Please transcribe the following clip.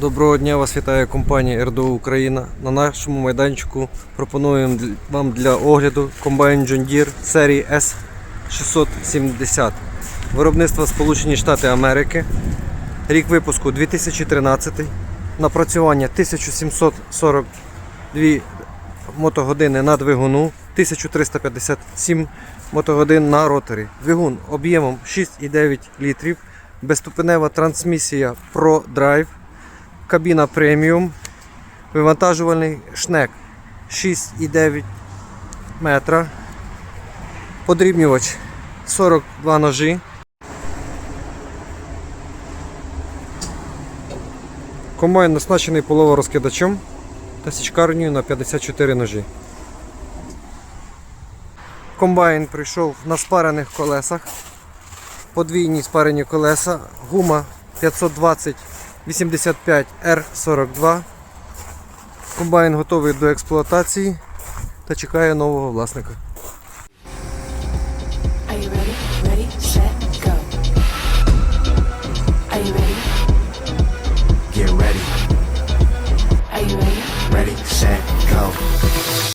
Доброго дня, вас вітає компанія РДО Україна. На нашому майданчику пропонуємо вам для огляду комбайн John Deere серії S670. Виробництво Сполучені Штати Америки. Рік випуску 2013. Напрацювання 1742 мотогодини на двигуну, 1357 мотогодин на роторі. Двигун об'ємом 6,9 літрів. Безступенева трансмісія ProDrive кабіна преміум, вивантажувальний шнек 6,9 метра, подрібнювач 42 ножі. Комбайн оснащений половорозкидачем та січкарнею на 54 ножі. Комбайн прийшов на спарених колесах подвійні спарені колеса, гума 520 85R42. Комбайн готовий до експлуатації та чекає нового власника. Get ready. Ready, set, go.